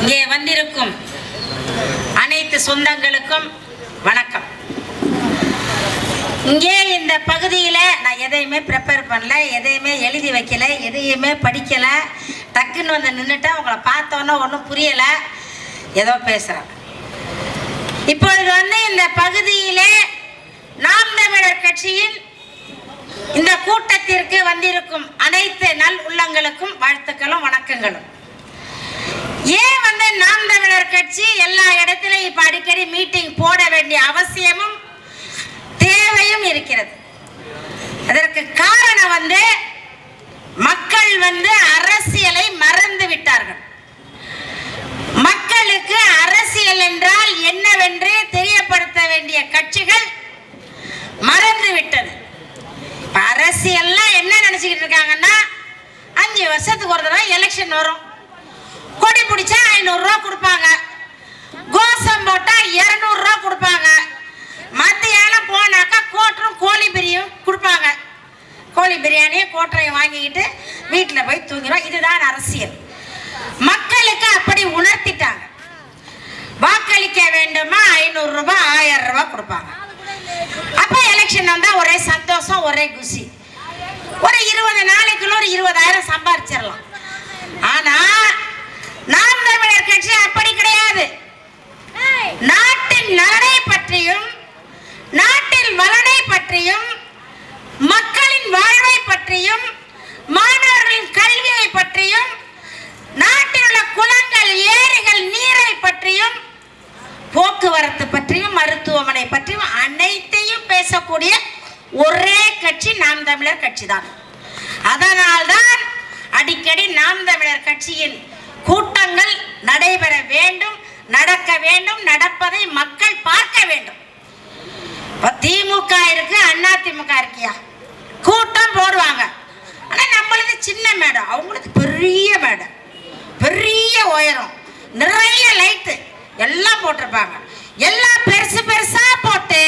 இங்கே வந்திருக்கும் அனைத்து சொந்தங்களுக்கும் வணக்கம். இங்கே இந்த பகுதியில் நான் எதையுமே ப்ரிப்பேர் பண்ணல எதையுமே எழுதி வைக்கல எதையுமே படிக்கலை. டக்குன்னு வந்து நின்றுட்டேன் உங்களை பார்த்தோன்னே ஒன்றும் புரியலை. ஏதோ பேசுகிறேன் இப்பொழுது வந்து இந்த பகுதியிலே நாம் தமிழர் கட்சியின் இந்த கூட்டத்திற்கு வந்திருக்கும் அனைத்து நல் உள்ளங்களுக்கும் வாழ்த்துக்கள். வணக்கங்களும் ஏன் வந்து நாம் தமிழர் கட்சி எல்லா இடத்திலும் இப்ப அடிக்கடி மீட்டிங் போட வேண்டிய அவசியமும் தேவையும் இருக்கிறது. அதற்கு காரணம் வந்து மக்கள் வந்து அரசியலை மறந்து விட்டார்கள். மக்களுக்கு அரசியல் என்றால் என்னவென்று தெரியப்படுத்த வேண்டிய கட்சிகள் மறந்து விட்டது. அரசியல்லாம் என்ன நினைச்சுக்கிட்டு இருக்காங்கன்னா அஞ்சு வருஷத்துக்கு ஒரு தடவை எலெக்ஷன் வரும். கொடி பிடிச்சா ஐநூறுரூவா கொடுப்பாங்க. கோஷம் போட்டால் இரநூறுவா கொடுப்பாங்க. மத்தியானம் போனாக்கா கோட்டரும் கோழி பிரியும் கொடுப்பாங்க. கோழி பிரியாணியும் கோட்டரையும் வாங்கிக்கிட்டு வீட்டில் போய் தூங்கிடும் இதுதான் அரசியல். மக்களுக்கு அப்படி உணர்த்திட்டாங்க. வாக்களிக்க வேண்டுமா? ஐநூறு ரூபாய் ஆயிரம் ரூபாய் கொடுப்பாங்க. அப்ப எலெக்ஷன் வந்தா ஒரே சந்தோஷம் ஒரே குஷி ஒரு இருபது நாளைக்குள்ள ஒரு இருபதாயிரம் கட்சி தான் அதனால்தான் அடிக்கடி நாம் தமிழர் கட்சியின் கூட்டங்கள் நடைபெற வேண்டும் நடக்க வேண்டும் நடப்பதை மக்கள் பார்க்க வேண்டும். திமுக இருக்கு அண்ணா திமுக இருக்கியா? கூட்டம் போடுவாங்க. ஆனால் நம்மளது சின்ன மேடம் அவங்களுக்கு பெரிய மேடம் பெரிய உயரம் நிறைய லைட்டு எல்லாம் போட்டிருப்பாங்க. எல்லாம் பெருசு பெருசாக போட்டு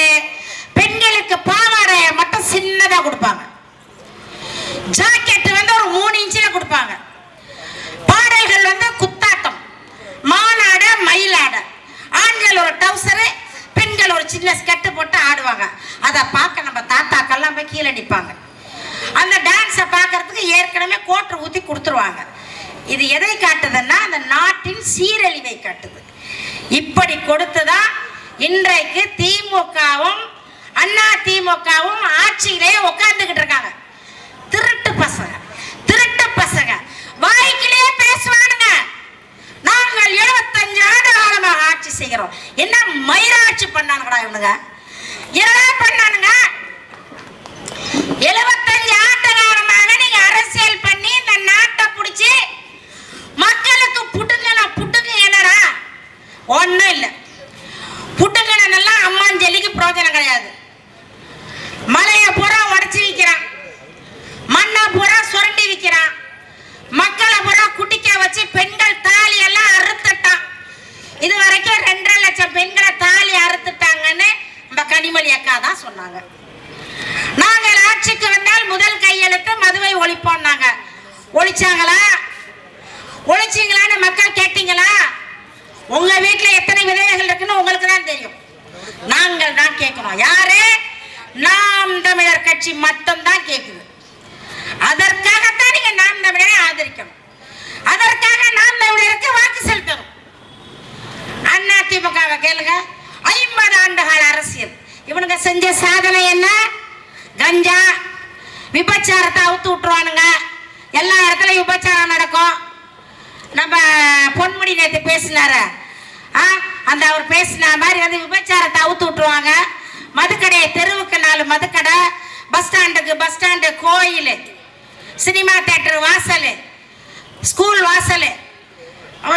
பெண்களுக்கு பாவாடைய மட்டும் சின்னதாக கொடுப்பாங்க. ஜாக்கெட் வந்து ஒரு மூணு இன்ச்சில் கொடுப்பாங்க. பாடல்கள் வந்து குத்தாட்டம். மானாட மயிலாட. ஆண்கள் ஒரு டவுசரு பெண்கள் ஒரு சின்ன ஸ்கெட்டு போட்டு ஆடுவாங்க. அதை பார்க்க நம்ம தாத்தாக்கெல்லாம் போய் கீழே நிற்பாங்க அந்த டான்ஸை பார்க்கறதுக்கு ஏற்கனவே கோட்டை ஊற்றி கொடுத்துருவாங்க. இது எதை காட்டுதுன்னா அந்த நாட்டின் சீரழிவை காட்டுது. இப்படி கொடுத்துதான் இன்றைக்கு திமுகவும் அண்ணா திமுகவும் ஆட்சியிலே உட்காந்துக்கிட்டு இருக்காங்க. பண்ணானுங்கடா தான் கேட்குது அதற்காகத்தான் நீங்க நாம் தமிழரை ஆதரிக்கணும். அதற்காக நாம் தமிழருக்கு வாக்கு செலுத்தணும். அண்ணா திமுகவை கேளுங்க. ஐம்பது ஆண்டுகால அரசியல். இவனுங்க செஞ்ச சாதனை என்ன? கஞ்சா. விபச்சாரத்தை அவுத்து விட்டுருவானுங்க. எல்லா இடத்துலயும் விபச்சாரம் நடக்கும். நம்ம பொன்முடி நேற்று பேசினாரு. ஆ அந்த அவர் பேசின மாதிரி வந்து விபச்சாரத்தை அவுத்து விட்டுருவாங்க. மதுக்கடையை தெருவுக்கு நாலு மதுக்கடை. பஸ் ஸ்டாண்டுக்கு பஸ் ஸ்டாண்டு கோயில் சினிமா தேட்டர் வாசல் ஸ்கூல் வாசல்.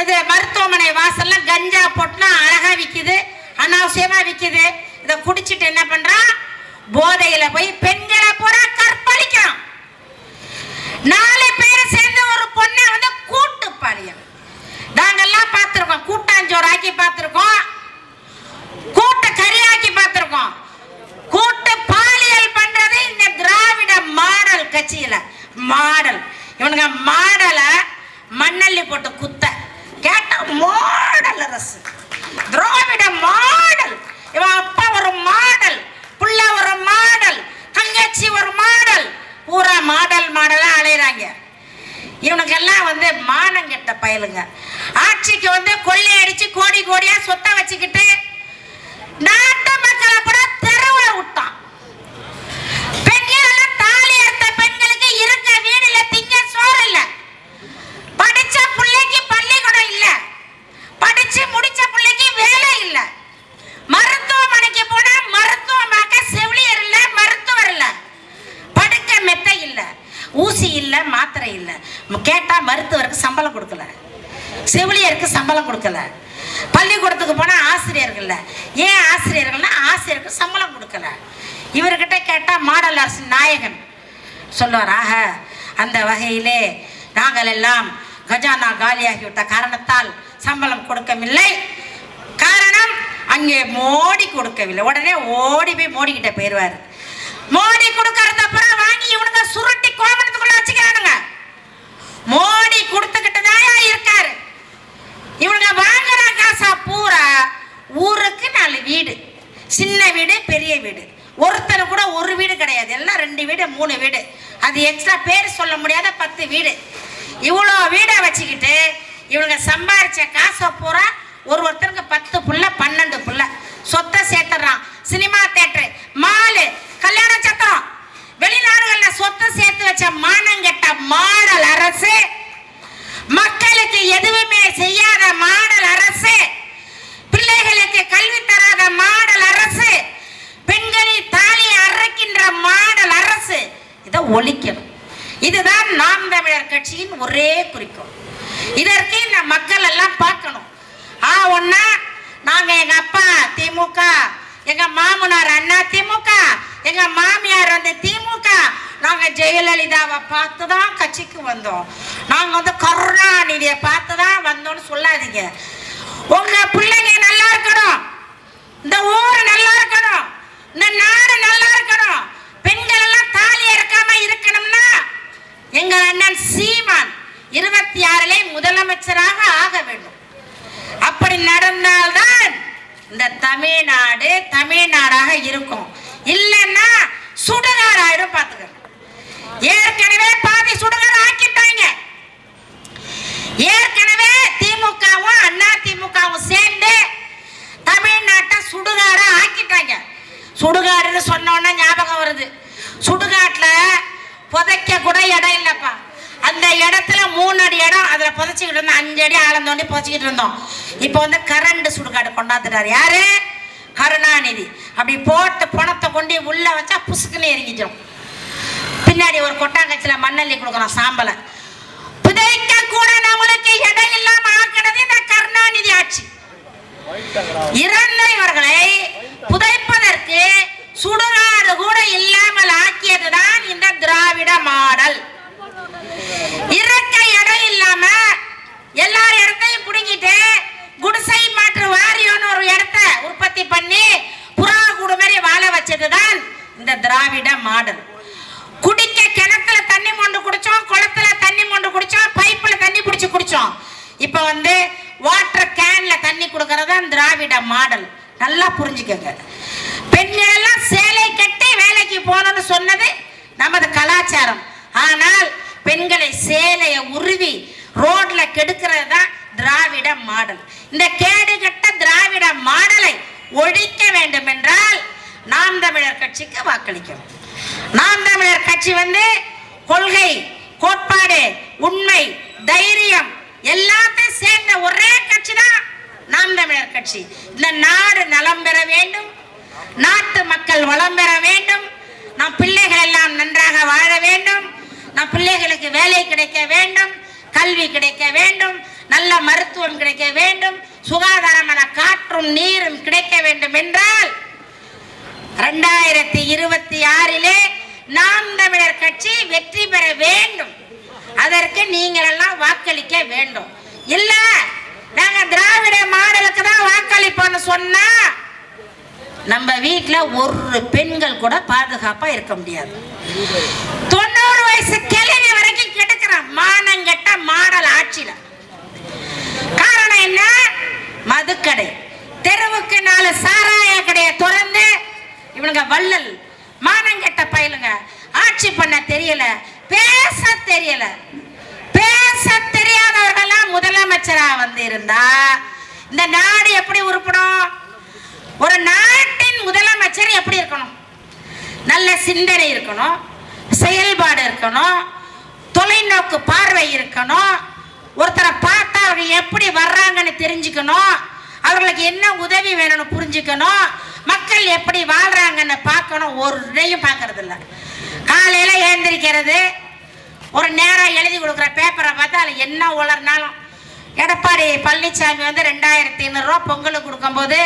இது மருத்துவமனை வாசல்ல கஞ்சா போட்டுனா அழகாக விற்கிது அனாவசியமாக விற்கிது இதை குடிச்சிட்டு என்ன பண்ணுறான் போதையில் போய் பெண்களை பூரா கற்பழிக்கிறான். நாலு பேர் சேர்ந்து ஒரு பொண்ணை வந்து கூட்டு பாலியம் நாங்கெல்லாம் பார்த்துருக்கோம். கூட்டாஞ்சோறு ஆக்கி பார்த்துருக்கோம். கூட்ட கறியாக்கி பார்த்துருக்கோம் கூட்டு பாலியல் பண்றது இந்த திராவிட மாடல் கட்சியில் மாடல். இவனுங்க மாடலை மண்ணல்லி மண்ணள்ளி போட்டு குத்த. கேட்ட மாடல் அரசு. திராவிட மாடல். இவன் அப்பா ஒரு மாடல் புள்ள ஒரு மாடல் தங்கச்சி ஒரு மாடல். பூரா மாடல் மாடலாக அலையிறாங்க. இவனுக்கெல்லாம் வந்து மானம் கெட்ட பயலுங்க. ஆட்சிக்கு வந்து கொள்ளை அடித்து கோடி கோடியா சொத்தை வச்சுக்கிட்டு நாட்டு மக்களை கூட தெருவில் விட்டான் பெண்கள் எல்லாம் தாலி எடுத்த பெண்களுக்கு இருக்க வீடு இல்ல திங்க சோறு இல்ல படிச்ச பிள்ளைக்கு பள்ளிக்கூடம் இல்ல படிச்சு முடிச்ச பிள்ளைக்கு வேலை இல்ல மருத்துவமனைக்கு போனா மருத்துவம் பார்க்க செவிலியர் இல்ல மருத்துவர் இல்ல படுக்க மெத்தை இல்ல ஊசி இல்ல மாத்திரை இல்ல கேட்டா மருத்துவருக்கு சம்பளம் கொடுக்கல செவிலியருக்கு சம்பளம் கொடுக்கல பள்ளிக்கூடத்துக்கு போனா ஆசிரியர்கள் இல்ல ஏன் ஆசிரியர்கள்னா ஆசிரியருக்கு சம்பளம் கொடுக்கல இவர்கிட்ட கேட்டால் மாடல் அரசு நாயகன் சொல்லுவார் ஆக அந்த வகையிலே நாங்கள் எல்லாம் கஜானா காலியாகிவிட்ட காரணத்தால் சம்பளம் கொடுக்கவில்லை. காரணம் அங்கே மோடி கொடுக்கவில்லை. உடனே ஓடி போய் மோடி கிட்ட போயிடுவார் மோடி கொடுக்கறத அப்புறம் வாங்கி இவனுங்க சுருட்டி கோபத்துக்குள்ள வச்சுக்கிறானுங்க. மோடி கொடுத்துக்கிட்டு தான் இருக்காரு. இவனுங்க வாங்குற காசா பூரா ஊருக்கு நாலு வீடு. சின்ன வீடு பெரிய வீடு ஒருத்தர் கூட ஒரு வீடு கிடையாது எல்லாம் ரெண்டு வீடு மூணு வீடு. அது எக்ஸ்ட்ரா பேர் சொல்ல முடியாத பத்து வீடு. இவ்வளோ வீடை வச்சுக்கிட்டு இவங்க சம்பாரிச்ச காசை பூரா ஒரு ஒருத்தருக்கு பத்து புள்ள பன்னெண்டு புள்ள. சொத்தை சேர்த்துறான் சினிமா தேட்டரு மாலு கல்யாண சத்திரம் வெளிநாடுகளில் சொத்தை சேர்த்து வச்ச மானங்கெட்ட மாடல் அரசு. மக்களுக்கு எதுவுமே செய்யாத மாடல் அரசு. பிள்ளைகளுக்கு கல்வி தராத மாடல் அரசு பெண்களின் தாலியை அரைக்கின்ற மாடல் அரசு இதை ஒழிக்கணும். இதுதான் நாம் தமிழர் கட்சியின் ஒரே குறிக்கோள். இதற்கு இந்த மக்கள் எல்லாம் பார்க்கணும். ஆ ஒன்னா நாங்க எங்க அப்பா திமுக எங்க மாமனார் அண்ணா திமுக எங்க மாமியார் வந்து திமுக நாங்க ஜெயலலிதாவை பார்த்து தான் கட்சிக்கு வந்தோம். நாங்க வந்து கருணாநிதியை பார்த்து தான் வந்தோம்னு சொல்லாதீங்க. உங்க பிள்ளைங்க நல்லா இருக்கணும். இந்த ஊர் நல்லா இருக்கணும் இந்த நாடு நல்லா இருக்கணும் பெண்கள் எல்லாம் தாலி இறக்காம இருக்கணும்னா எங்க அண்ணன் சீமான் இருபத்தி ஆறிலே முதலமைச்சராக ஆக வேண்டும் அப்படி நடந்தால்தான் இந்த தமிழ்நாடு தமிழ்நாடாக இருக்கும் இல்லைன்னா சுடுகாடு ஆயிடும் பார்த்துக்கங்க ஏற்கனவே பாதி சுடுகாடு ஆக்கிட்டாங்க ஏற்கனவே திமுகவும் அண்ணா திமுகவும் சேர்ந்து தமிழ்நாட்டை சுடுகாடா ஆக்கிட்டாங்க சுடுகாடுன்னு சொன்னோன்னா ஞாபகம் வருது. சுடுகாட்டில் புதைக்க கூட இடம் இல்லைப்பா. அந்த இடத்துல மூணு அடி இடம் அதில் புதைச்சிக்கிட்டு இருந்தோம். அஞ்சு அடி ஆழம் தோண்டி புதைச்சிக்கிட்டு இருந்தோம். இப்போ வந்து கரண்ட் சுடுகாடு கொண்டாந்துட்டாரு. யாரு? கருணாநிதி. அப்படி போட்டு பணத்தை கொண்டு உள்ள வச்சா புசுக்குன்னு எரிஞ்சிடும் பின்னாடி ஒரு கொட்டாங்கச்சில மண்ணள்ளி கொடுக்குறோம் சாம்பலை. புதைக்க கூட நம்மளுக்கு இடம் இல்லாம ஆக்கினது இந்த கருணாநிதி ஆட்சி. இறந்தவர்களை புதைப்பதற்கு சுடுகாடு கூட இல்லாமல் ஆக்கியதுதான் இந்த திராவிட மாடல் இருக்க இடம் இல்லாம எல்லார் இடத்தையும் புடுங்கிட்டு குடிசை மாற்று வாரியம்னு ஒரு இடத்த உற்பத்தி பண்ணி புறா கூடு மாதிரி வாழ வச்சதுதான் இந்த திராவிட மாடல். குடிக்க கிணத்துல தண்ணி மொண்டு குடிச்சோம் குளத்துல தண்ணி மொண்டு குடிச்சோம் பைப்ல தண்ணி பிடிச்சி குடிச்சோம். இப்போ வந்து வாட்டர் கேன்ல தண்ணி கொடுக்கறது தான் திராவிட மாடல். நல்லா புரிஞ்சுக்கங்க. பெண்கள் எல்லாம் சேலை கட்டி வேலைக்கு போகணும்னு சொன்னது நமது கலாச்சாரம். ஆனால் பெண்களை சேலையை உருவி ரோட்ல கெடுக்கிறது தான் திராவிட மாடல். இந்த கேடு கட்ட திராவிட மாடலை ஒழிக்க வேண்டும் என்றால் நாம் தமிழர் கட்சிக்கு வாக்களிக்கணும் நாம் தமிழர் கட்சி வந்து கொள்கை கோட்பாடு உண்மை தைரியம் எல்லாத்தையும் சேர்ந்த ஒரே கட்சி தான் நாம் தமிழர் கட்சி. இந்த நாடு நலம் பெற வேண்டும் நாட்டு மக்கள் வளம் பெற வேண்டும் நம் பிள்ளைகள் எல்லாம் நன்றாக வாழ வேண்டும் நம் பிள்ளைகளுக்கு வேலை கிடைக்க வேண்டும் கல்வி கிடைக்க வேண்டும் நல்ல மருத்துவம் கிடைக்க வேண்டும் சுகாதாரமான காற்றும் நீரும் கிடைக்க வேண்டும் என்றால் ரெண்டாயிரத்தி இருபத்தி ஆறிலே நாம் தமிழர் கட்சி வெற்றி பெற வேண்டும். அதற்கு நீங்கள் எல்லாம் வாக்களிக்க வேண்டும். இல்ல நாங்க திராவிட மாடலுக்கு தான் வாக்களிப்போம்னு சொன்னா நம்ம வீட்டில் ஒரு பெண்கள் கூட பாதுகாப்பா இருக்க முடியாது. தொண்ணூறு வயசு கிழவி வரைக்கும் கெடுக்கிறான் மானங்கெட்ட மாடல் ஆட்சியில. காரணம் என்ன? மதுக்கடை. தெருவுக்கு நாலு சாராய கடையை திறந்து இவனுங்க வள்ளல். மானங்கெட்ட பயலுங்க. ஆட்சி பண்ண தெரியல. பேச தெரியல. பேச தெரியாதவர்கள்லாம் முதலமைச்சரா வந்து இருந்தா இந்த நாடு எப்படி உருப்படும்? ஒரு நாட்டின் முதலமைச்சர் எப்படி இருக்கணும்? நல்ல சிந்தனை இருக்கணும். செயல்பாடு இருக்கணும். தொலைநோக்கு பார்வை இருக்கணும். ஒருத்தரை பார்த்தா அவங்க எப்படி வர்றாங்கன்னு தெரிஞ்சுக்கணும். அவர்களுக்கு என்ன உதவி வேணும்னு புரிஞ்சுக்கணும். மக்கள் எப்படி வாழ்றாங்கன்னு பார்க்கணும் ஒரு இதையும் பார்க்கறது இல்லை காலையில் ஏந்திரிக்கிறது ஒரு நேரம் எழுதி கொடுக்குற பேப்பரை பார்த்தா அதில் என்ன உளர்னாலும் எடப்பாடி பழனிசாமி வந்து ரெண்டாயிரத்தி ஐநூறுரூவா பொங்கலுக்கு கொடுக்கும்போது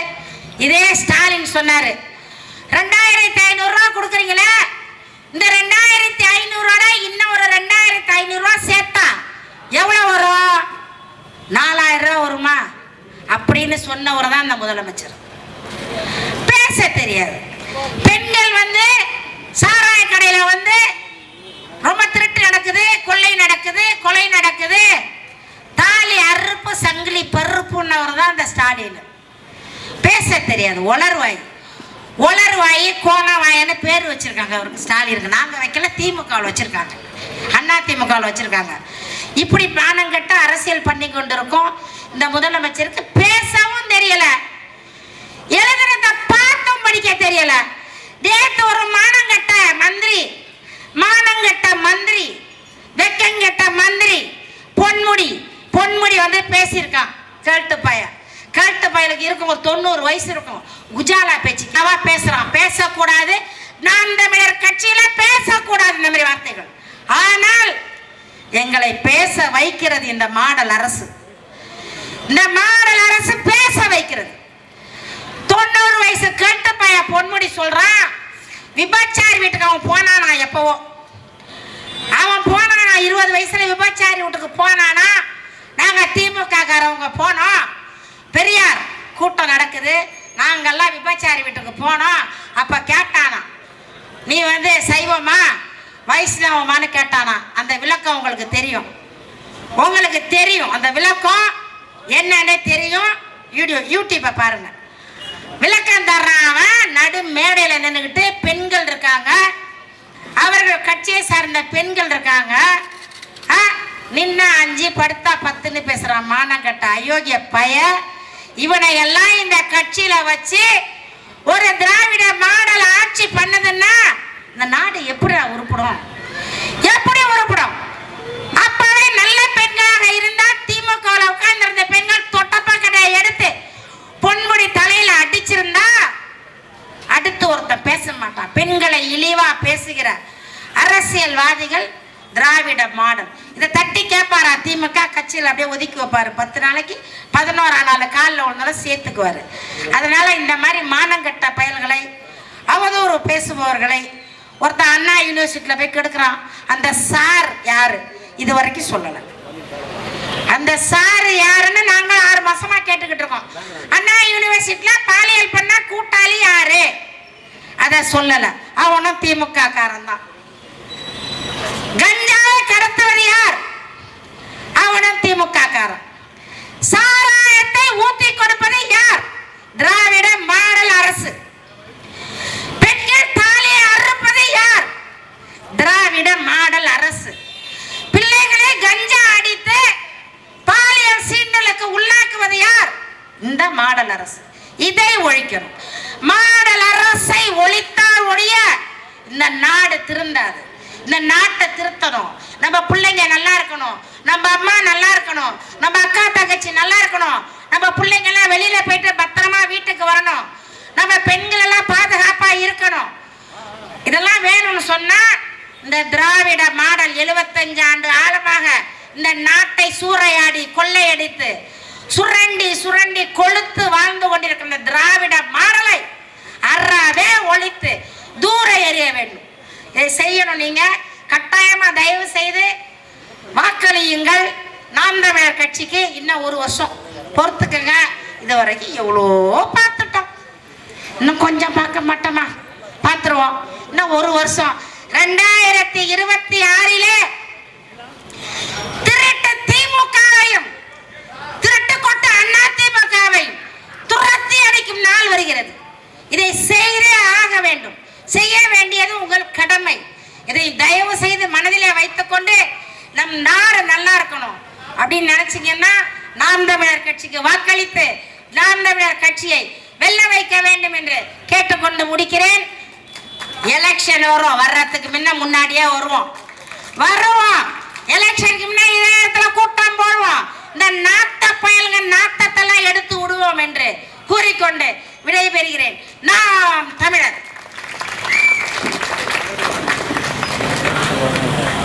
இதே ஸ்டாலின் சொன்னார் ரெண்டாயிரத்தி ஐநூறுரூவா கொடுக்குறீங்களே இந்த ரெண்டாயிரத்தி ஐநூறுரூவா இன்னும் ஒரு ரெண்டாயிரத்தி ஐநூறுரூவா சேர்த்தா எவ்வளோ வரும்? நாலாயிரம் ரூபா வருமா? அப்படின்னு சொன்னவர் தான் இந்த முதலமைச்சர். பேச தெரியாது. பெண்கள் வந்து சாராய கடையில வந்து ரொம்ப திருட்டு நடக்குது கொள்ளை நடக்குது கொலை நடக்குது. தாலி அறுப்பு சங்கிலி பருப்புன்னவர் தான் அந்த ஸ்டாலின். பேச தெரியாது உளர்வாய் உளர்வாய் கோலவாயன்னு பேர் வச்சிருக்காங்க அவருக்கு ஸ்டாலினுக்கு. நாங்கள் வைக்கல திமுகவில் வச்சிருக்காங்க. அண்ணா திமுகவில் வச்சிருக்காங்க. இப்படி பிராணங்கட்ட அரசியல் பண்ணி கொண்டிருக்கோம். இந்த முதலமைச்சருக்கு பேசவும் தெரியல. எழுதுன தப்பு படிக்க தெரியல. தேத்து ஒரு மானங்கட்ட மந்திரி மானங்கட்ட மந்திரி வெக்கங்கட்ட மந்திரி பொன்முடி பொன்முடி வந்து பேசியிருக்கான் கழுத்து பையன் கழுத்து பயலுக்கு இருக்கும் ஒரு தொண்ணூறு வயசு இருக்கும். குஜாலா பேச்சு அவா பேசுறான். பேசக்கூடாது. நாம் தமிழர் கட்சியில பேசக்கூடாது இந்த மாதிரி வார்த்தைகள். ஆனால் எங்களை பேச வைக்கிறது இந்த மாடல் அரசு. இந்த மாடல் அரசு பேச வைக்கிறது. தொண்ணூறு வயசு கேட்ட பையன் பொன்முடி சொல்றான் விபச்சாரி வீட்டுக்கு அவன் போனானா எப்பவோ? அவன் போனானா இருபது வயசுல விபச்சாரி வீட்டுக்கு போனானா? நாங்க திமுக காரவங்க போனோம். பெரியார் கூட்டம் நடக்குது. நாங்கெல்லாம் விபச்சாரி வீட்டுக்கு போனோம். அப்ப கேட்டானா நீ வந்து சைவமா? வைஷ்ணவமானு கேட்டானா அந்த விளக்கம் உங்களுக்கு தெரியும். உங்களுக்கு தெரியும். அந்த விளக்கம் என்னன்னு தெரியும். வீடியோ யூடியூப்பை பாருங்கள் விளக்கம் தர்றான் நடு மேடையில் நின்றுக்கிட்டு பெண்கள் இருக்காங்க. அவர்கள் கட்சியை சார்ந்த பெண்கள் இருக்காங்க. ஆ, நின்னா அஞ்சு படுத்தா பத்துன்னு பேசுறான் மானங்கட்ட அயோக்கிய பய. இவனை எல்லாம் இந்த கட்சியில வச்சு ஒரு திராவிட மாடல் ஆட்சி பண்ணதுன்னா இந்த நாடு எப்படி உருப்படும்? எப்படி உருப்படும்? அப்பவே நல்ல பெண்களாக இருந்தா திமுக உட்கார்ந்திருந்த பெண்கள் தொட்டப்ப கடையை எடுத்து பொன்முடி தலையில அடிச்சிருந்தா அடுத்து ஒருத்தன் பேச மாட்டான். பெண்களை இழிவா பேசுகிற அரசியல்வாதிகள் திராவிட மாடல். இதை தட்டி கேட்பாரா திமுக கட்சியில் அப்படியே ஒதுக்கி வைப்பாரு. பத்து நாளைக்கு பதினோரா நாள் காலில் விழுந்தாலும் சேர்த்துக்குவாரு. அதனால இந்த மாதிரி மானங்கட்ட பயல்களை அவதூறு பேசுபவர்களை ஒருத்தன் அண்ணா யூனிவர்சிட்டியில் போய் கெடுக்கிறான். அந்த சார் யார்? இது வரைக்கும் சொல்லலை. அந்த சார் யாருன்னு நாங்க ஆறு மாசமா கேட்டுக்கிட்டு இருக்கோம். அண்ணா யூனிவர்சிட்டியில பாலியல் பண்ணா கூட்டாளி யாரு? அத சொல்லல. அவனும் திமுக காரன் தான். கஞ்சாவை கடத்துவது யார் அவனும் திமுக காரன் சாராயத்தை ஊத்தி கொடுப்பது யார் திராவிட மாடல் அரசு பெண்கள் தாலியை அறுப்பது யார் திராவிட மாடல் அரசு பிள்ளைகளை கஞ்சா அடித்து பாலியல் சீண்டலுக்கு உள்ளாக்குவது யார் இந்த மாடல் அரசு இதை ஒழிக்கணும் மாடல் அரசை ஒழித்தால் ஒழிய இந்த நாடு திருந்தாது இந்த நாட்டை திருத்தணும் நம்ம பிள்ளைங்க நல்லா இருக்கணும் நம்ம அம்மா நல்லா இருக்கணும் நம்ம அக்கா தங்கச்சி நல்லா இருக்கணும் நம்ம பிள்ளைங்க எல்லாம் வெளியில போயிட்டு பத்திரமா வீட்டுக்கு வரணும் நம்ம பெண்கள் எல்லாம் பாதுகாப்பா இருக்கணும் இதெல்லாம் வேணும்னு சொன்னா இந்த திராவிட மாடல் 75 ஆண்டு ஆழமாக இந்த நாட்டை சூறையாடி கொள்ளையடித்து சுரண்டி சுரண்டி கொளுத்து வாழ்ந்து கொண்டிருக்கின்ற திராவிட மாடலை அறவே ஒழித்து தூர எறிய வேண்டும். இதை செய்யணும் நீங்க. கட்டாயமா தயவு செய்து வாக்களியுங்கள். நாம் தமிழர் கட்சிக்கு இன்னும் ஒரு வருஷம் பொறுத்துக்குங்க. இது வரைக்கும் எவ்வளோ பார்த்துட்டோம். இன்னும் கொஞ்சம் பார்க்க மாட்டோமா? பார்த்துருவோம். இன்னும் ஒரு வருஷம் ரெண்டாயிரத்தி இருபத்தி ஆறிலே திருட்டு திமுகவையும் திருட்டு கொட்ட அண்ணா திமுகவையும் துரத்தி அடிக்கும் நாள் வருகிறது. இதை செய்தே ஆக வேண்டும். செய்ய வேண்டியது உங்கள் கடமை. இதை தயவு செய்து மனதிலே வைத்துக்கொண்டு நம் நாடு நல்லா இருக்கணும். அப்படின்னு நினைச்சீங்கன்னா நாம் தமிழர் கட்சிக்கு வாக்களித்து நாம் தமிழர் கட்சியை வெல்ல வைக்க வேண்டும் என்று கேட்டுக்கொண்டு முடிக்கிறேன். எலெக்ஷன் வரும். வர்றதுக்கு முன்ன முன்னாடியே வருவோம். வருவோம். எலெக்ஷனுக்கு முன்னே இதே இடத்துல கூட்டம் போடுவோம். இந்த நாட்ட பயல்க நாட்டத்தெல்லாம் எடுத்து விடுவோம் என்று கூறிக்கொண்டு விடைபெறுகிறேன். நாம் தமிழர்.